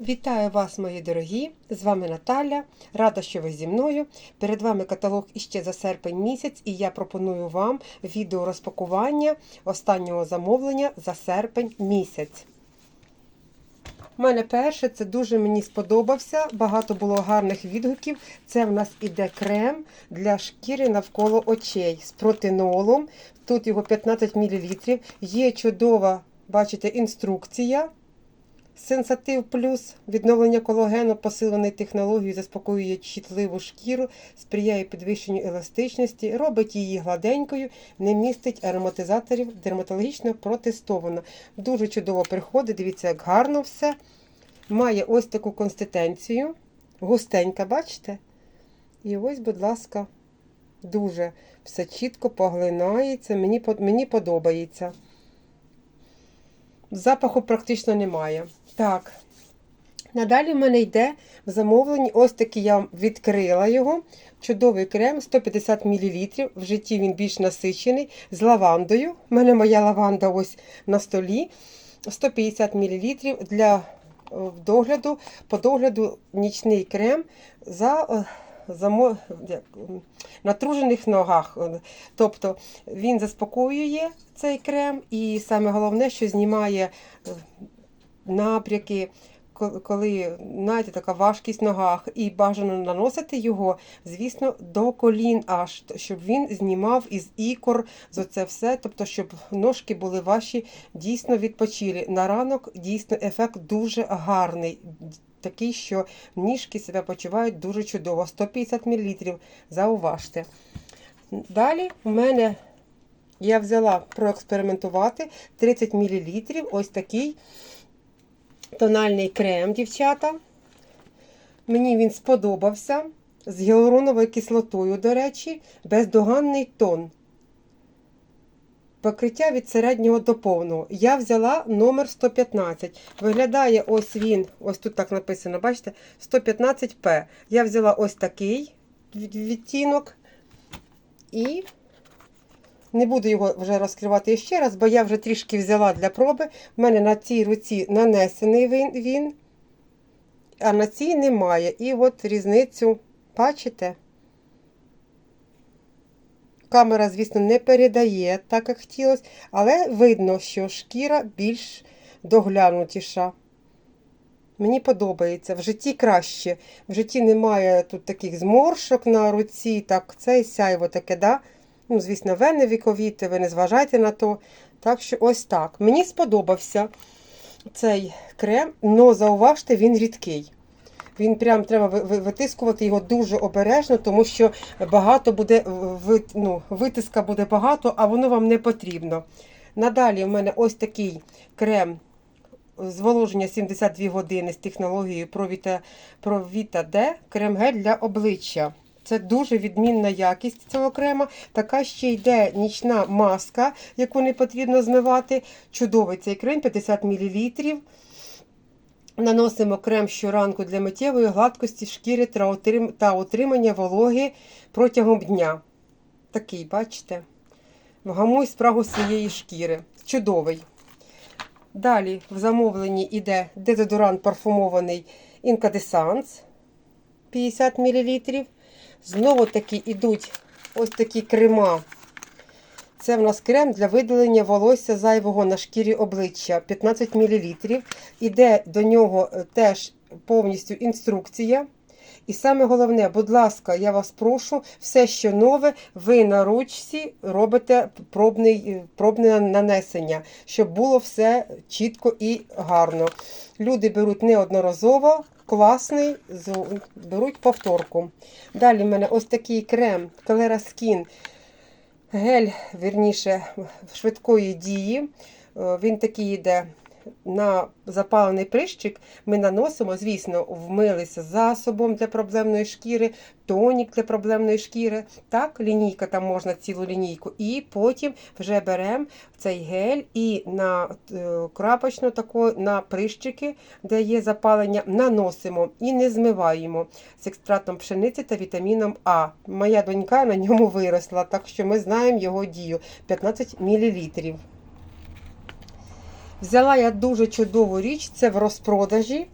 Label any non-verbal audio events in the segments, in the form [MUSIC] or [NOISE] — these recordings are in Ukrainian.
Вітаю вас, мої дорогі! З вами Наталя. Рада, що ви зі мною. Перед вами каталог іще за серпень місяць, і я пропоную вам відео розпакування останнього замовлення за серпень місяць. У мене перше, це дуже мені сподобався. Багато було гарних відгуків. Це в нас іде крем для шкіри навколо очей з протинолом. Тут його 15 мл. Є чудова, бачите, інструкція. Сенсатив плюс відновлення колагену, посилений технологією, заспокоює чутливу шкіру, сприяє підвищенню еластичності, робить її гладенькою, не містить ароматизаторів, дерматологічно протестовано. Дуже чудово приходить, дивіться, як гарно все. Має ось таку консистенцію. Густенька, бачите? І ось, будь ласка, дуже все чітко поглинається. Мені, мені подобається. Запаху практично немає. Так. Надалі в мене йде в замовленні, ось такий я відкрила його. Чудовий крем 150 мл. В житті він більш насичений, з лавандою. У мене моя лаванда ось на столі. 150 мл для догляду, по догляду нічний крем за замо... натружених ногах. Тобто він заспокоює цей крем, і саме головне, що знімає напряки, коли знаєте, така важкість в ногах, і бажано наносити його, звісно, до колін, аж щоб він знімав із ікор з оце все, тобто, щоб ножки були ваші дійсно відпочилі. На ранок дійсно ефект дуже гарний. Такий, що ніжки себе почувають дуже чудово. 150 мл. Зауважте. Далі в мене я взяла проекспериментувати 30 мл. Ось такий тональний крем, дівчата. Мені він сподобався. З гіалуроновою кислотою, до речі, бездоганний тон. Покриття від середнього до повного. Я взяла номер 115. Виглядає ось він, ось тут так написано, бачите, 115П. Я взяла ось такий відтінок. І не буду його вже розкривати ще раз, бо я вже трішки взяла для проби. У мене на цій руці нанесений він, а на цій немає. І от різницю, бачите? Камера, звісно, не передає так, як хотілося, але видно, що шкіра більш доглянутіша. Мені подобається. В житті краще. В житті немає тут таких зморшок на руці. Так, це сяйво таке, да? Ну, звісно, вени віковіти, ви не зважайте на то. Так що ось так. Мені сподобався цей крем, але зауважте, він рідкий. Він прям треба витискувати його дуже обережно, тому що багато буде ну, витиска буде багато, а воно вам не потрібно. Надалі в мене ось такий крем зволоження 72 години з технологією Провіта Д, крем-гель для обличчя. Це дуже відмінна якість цього крема. Така ще йде нічна маска, яку не потрібно змивати. Чудовий цей крем 50 мл. Наносимо крем щоранку для миттєвої гладкості шкіри та отримання вологи протягом дня. Такий, бачите? Вгамуй спрагу своєї шкіри. Чудовий. Далі в замовленні йде дезодорант парфумований Incandescence 50 мл. Знову таки йдуть ось такі крема. Це в нас крем для видалення волосся зайвого на шкірі обличчя 15 мл. Іде до нього теж повністю інструкція. І саме головне, будь ласка, я вас прошу, все, що нове, ви на ручці робите пробний, пробне нанесення, щоб було все чітко і гарно. Люди беруть неодноразово, класний, беруть повторку. Далі в мене ось такий крем Calera Skin, гель, вірніше, швидкої дії. Він такий йде на запалений прищик ми наносимо, звісно, вмилися засобом для проблемної шкіри, тонік для проблемної шкіри. Так, лінійка там можна цілу лінійку. І потім вже беремо цей гель і на е, крапочну таку, на прищики, де є запалення, наносимо і не змиваємо з екстратом пшениці та вітаміном А. Моя донька на ньому виросла, так що ми знаємо його дію 15 мл. Взяла я дуже чудову річ, це в розпродажі.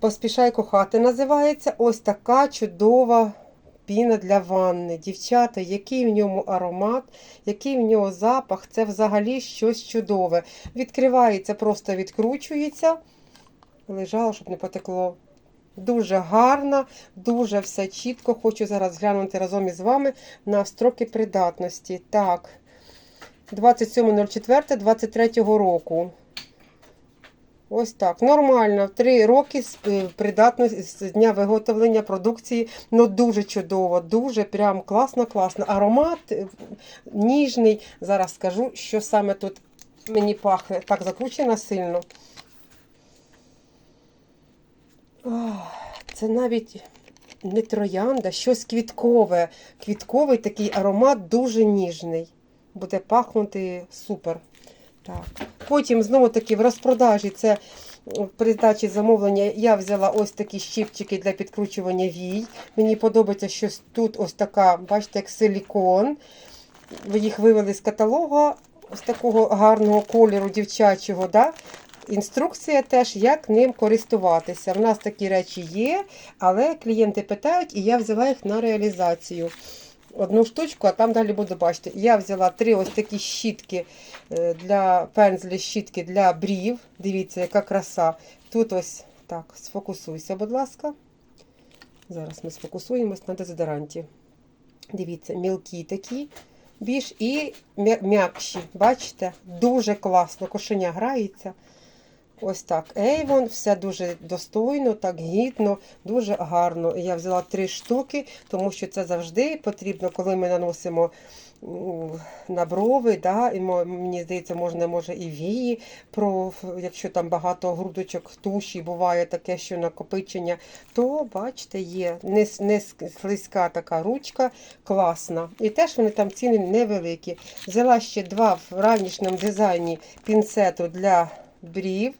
Поспішай кохати називається. Ось така чудова піна для ванни. Дівчата, який в ньому аромат, який в нього запах, це взагалі щось чудове. Відкривається, просто відкручується. Лежало, щоб не потекло. Дуже гарна, дуже все чітко. Хочу зараз глянути разом із вами на строки придатності. Так, 27.04.23 року. Ось так. Нормально. Три роки е, придатно з дня виготовлення продукції. Ну дуже чудово, дуже прям класно, класно. Аромат е, ніжний. Зараз скажу, що саме тут мені пахне. Так закручено сильно. Це навіть не троянда, щось квіткове. Квітковий такий аромат дуже ніжний. Буде пахнути супер. Так. Потім знову таки в розпродажі це в передачі замовлення я взяла ось такі щипчики для підкручування вій. Мені подобається, що тут ось така, бачите, як силікон. Ви їх вивели з каталогу ось такого гарного кольору дівчачого. Да? Інструкція теж, як ним користуватися. В нас такі речі є, але клієнти питають, і я взяла їх на реалізацію. Одну штучку, а там далі буду бачити. Я взяла три ось такі щітки е, для пензлі, щітки для брів. Дивіться, яка краса. Тут ось так, сфокусуйся, будь ласка. Зараз ми сфокусуємось на дезодоранті. Дивіться, мілкі такі більш і м'якші. Бачите? Дуже класно. Кошеня грається. Ось так. Ейвон, все дуже достойно, так гідно, дуже гарно. Я взяла три штуки, тому що це завжди потрібно, коли ми наносимо на брови. Да, і мені здається, можна може і вії, про, якщо там багато грудочок туші, буває таке, що накопичення, то бачите, є не, не слизька така ручка, класна. І теж вони там ціни невеликі. Взяла ще два в ранішньому дизайні пінцету для брів.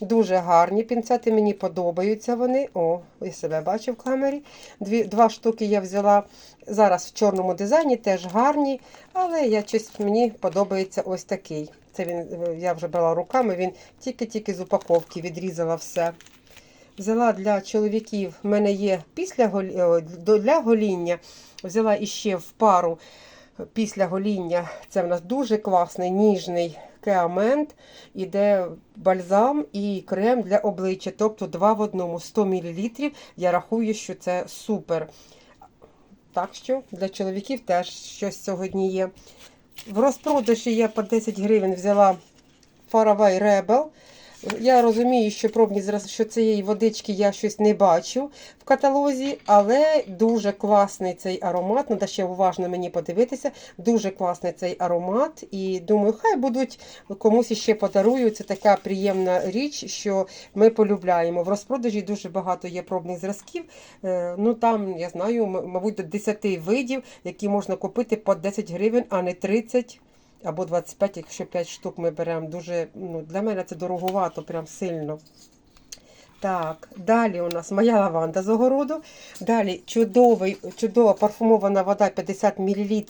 Дуже гарні пінцети, мені подобаються вони. О, я себе бачу в камері. Дві, два штуки я взяла зараз в чорному дизайні, теж гарні, але я щось, мені подобається ось такий. Це він, е, я вже брала руками, він тільки-тільки з упаковки відрізала все. Взяла для чоловіків, в мене є після для гоління. Взяла іще в пару після гоління. Це в нас дуже класний, ніжний кеамент. Іде бальзам і крем для обличчя. Тобто два в одному 100 мл. Я рахую, що це супер. Так що для чоловіків теж щось сьогодні є. В розпродажі я по 10 гривень взяла Faraway Rebel. Я розумію, що пробні зраз- що цієї водички я щось не бачу в каталозі, але дуже класний цей аромат. Треба ще уважно мені подивитися. Дуже класний цей аромат. І думаю, хай будуть комусь ще подарую. Це така приємна річ, що ми полюбляємо. В розпродажі дуже багато є пробних зразків. Е, Ну там, я знаю, мабуть, до 10 видів, які можна купити по 10 гривень, а не 30 або 25, якщо 5 штук ми беремо. Дуже, ну, для мене це дороговато, прям сильно. Так, далі у нас моя лаванда з огороду. Далі чудовий, чудова парфумована вода 50 мл.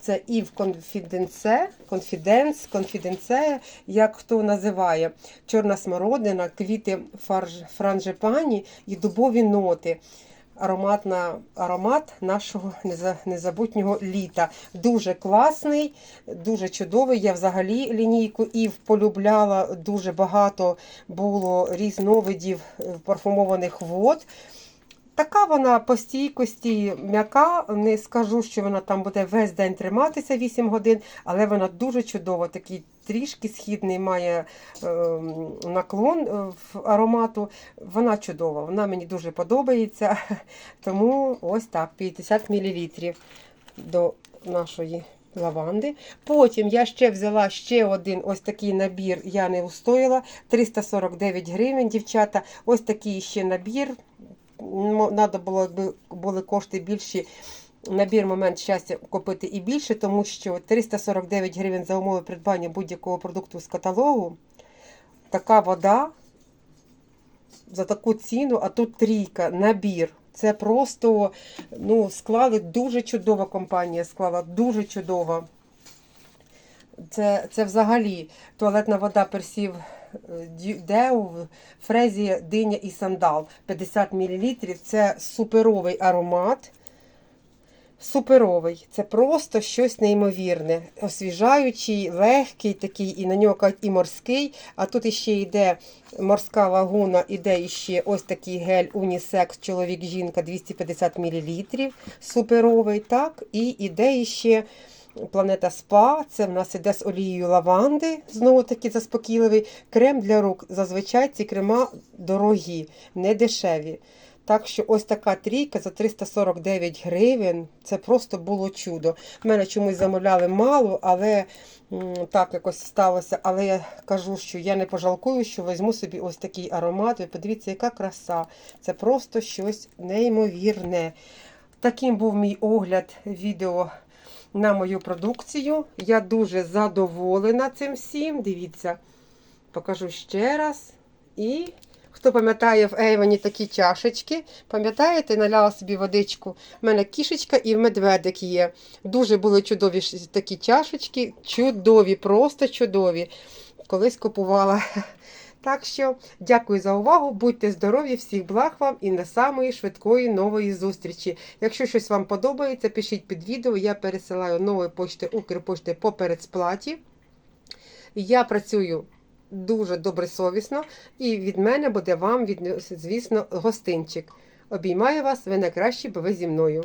Це Ів Конфіденце, Конфіденс, Конфіденце, як хто називає. Чорна смородина, квіти фарж, франжипані і дубові ноти. Ароматна, аромат нашого неза- незабутнього літа. Дуже класний, дуже чудовий. Я взагалі лінійку Ів полюбляла. Дуже багато було різновидів е, парфумованих вод. Така вона по стійкості м'яка. Не скажу, що вона там буде весь день триматися 8 годин, але вона дуже чудова. Такий трішки східний має е, наклон е, в аромату. Вона чудова, вона мені дуже подобається. [LAUGHS] Тому ось так, 50 мл до нашої лаванди. Потім я ще взяла ще один ось такий набір, я не устояла. 349 гривень, дівчата. Ось такий ще набір. Треба було, якби були кошти більші. Набір момент щастя купити і більше, тому що 349 гривень за умови придбання будь-якого продукту з каталогу. Така вода за таку ціну, а тут трійка, набір. Це просто ну, склали дуже чудова компанія, склала дуже чудова. Це, це взагалі туалетна вода персів Деу, фрезія, диня і сандал 50 мл. Це суперовий аромат. Суперовий. Це просто щось неймовірне. Освіжаючий, легкий такий, і на нього кажуть і морський. А тут іще йде морська лагуна, іде іще ось такий гель унісекс, чоловік, жінка 250 мл. Суперовий, так. І іде іще Планета Спа. Це в нас іде з олією лаванди, знову таки заспокійливий. Крем для рук. Зазвичай ці крема дорогі, не дешеві. Так що ось така трійка за 349 гривень. Це просто було чудо. В мене чомусь замовляли мало, але так якось сталося. Але я кажу, що я не пожалкую, що візьму собі ось такий аромат. Ви подивіться, яка краса. Це просто щось неймовірне. Таким був мій огляд відео на мою продукцію. Я дуже задоволена цим всім. Дивіться, покажу ще раз. І хто пам'ятає в Ейвені такі чашечки, пам'ятаєте, наляла собі водичку. У мене кішечка і медведик є. Дуже були чудові такі чашечки, чудові, просто чудові. Колись купувала. [LAUGHS] Так що дякую за увагу, будьте здорові, всіх благ вам і на самої швидкої нової зустрічі. Якщо щось вам подобається, пишіть під відео. Я пересилаю нової почти Укрпошти по передсплаті. Я працюю дуже добросовісно, і від мене буде вам, звісно, гостинчик. Обіймаю вас, ви найкращі, бо ви зі мною.